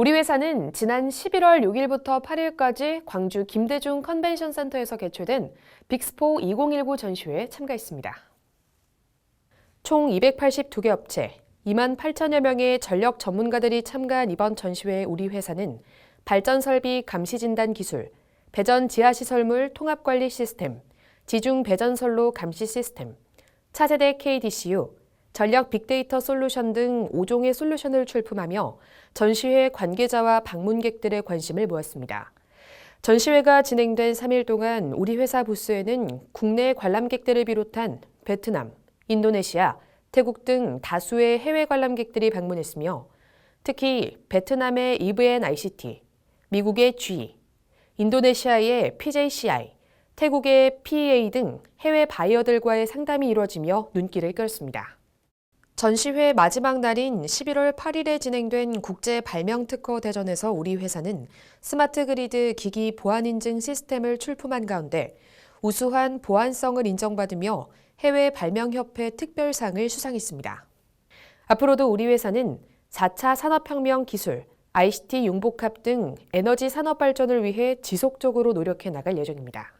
우리 회사는 지난 11월 6일부터 8일까지 광주 김대중 컨벤션 센터에서 개최된 빅스포 2019 전시회에 참가했습니다. 총 282개 업체, 2만 8천여 명의 전력 전문가들이 참가한 이번 전시회에 우리 회사는 발전 설비 감시 진단 기술, 배전 지하 시설물 통합 관리 시스템, 지중 배전 선로 감시 시스템, 차세대 KDCU, 전력 빅데이터 솔루션 등 5종의 솔루션을 출품하며 전시회 관계자와 방문객들의 관심을 모았습니다. 전시회가 진행된 3일 동안 우리 회사 부스에는 국내 관람객들을 비롯한 베트남, 인도네시아, 태국 등 다수의 해외 관람객들이 방문했으며 특히 베트남의 EVN ICT, 미국의 G, 인도네시아의 PJCI, 태국의 PEA 등 해외 바이어들과의 상담이 이루어지며 눈길을 끌었습니다. 전시회 마지막 날인 11월 8일에 진행된 국제 발명 특허 대전에서 우리 회사는 스마트 그리드 기기 보안 인증 시스템을 출품한 가운데 우수한 보안성을 인정받으며 해외 발명협회 특별상을 수상했습니다. 앞으로도 우리 회사는 4차 산업혁명 기술, ICT 융복합 등 에너지 산업 발전을 위해 지속적으로 노력해 나갈 예정입니다.